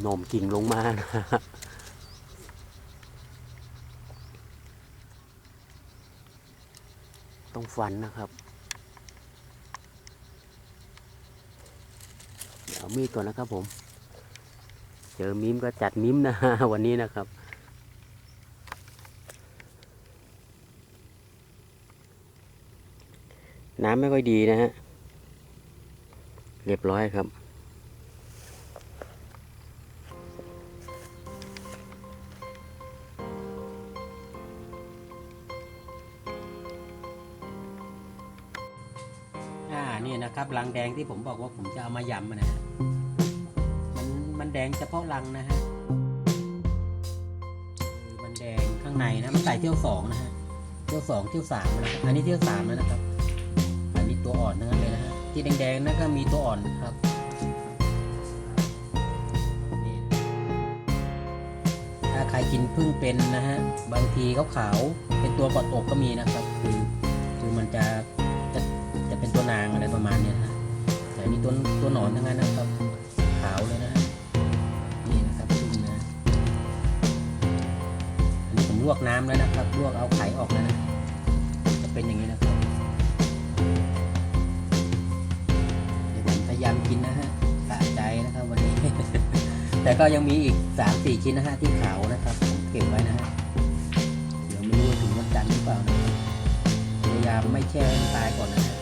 โหน่มกิ่งลงมานะต้องฟันนะครับ เดี๋ยวมีดก่อนนะครับผม เจอมิมก็จัดมิมนะวันนี้นะครับน้ำไม่ค่อยดีนะฮะ เรียบร้อยครับ อ่านี่นะครับรังแดงที่ผมบอกว่าผมจะเอามายำนะฮะมันมันแดงเฉพาะรังนะฮะมันแดงข้างในนะมันใส่เที่ยวสองนะฮะเที่ยวสองเที่ยวสามนะครับอันนี้เที่ยวสามแล้วนะครับ อันนี้ตัวอ่อนทั้งนั้นเลยนะฮะที่แดงๆนั่นก็มีตัวอ่อนครับถ้าใครกินพึ่งเป็นนะฮะบางทีเขาขาวเป็นตัวกอดอกก็มีนะครับ คือคือมันจะ เป็นตัวนางอะไรประมาณเนี้ยนะฮะแต่อันนี้ตัวตัวหนอนทั้งนั้นนะครับ ขาวเลยนะนี่นะครับพึ่งนะอันนี้ผมลวกน้ำแล้วนะครับ ลวกเอาไข่ออกแล้วนะ จะเป็นอย่างนี้นะครับเดี๋ยวผมพยายามกินนะฮะสะใจนะครับวันนี้ แต่ก็ยังมีอีกสามสี่ชิ้นนะฮะที่ขาวนะครับผมเก็บไว้นะฮะเดี๋ยวไม่รู้ถึงวันจันทร์หรือเปล่านะพยายามไม่แช่ให้มันตายก่อนนะ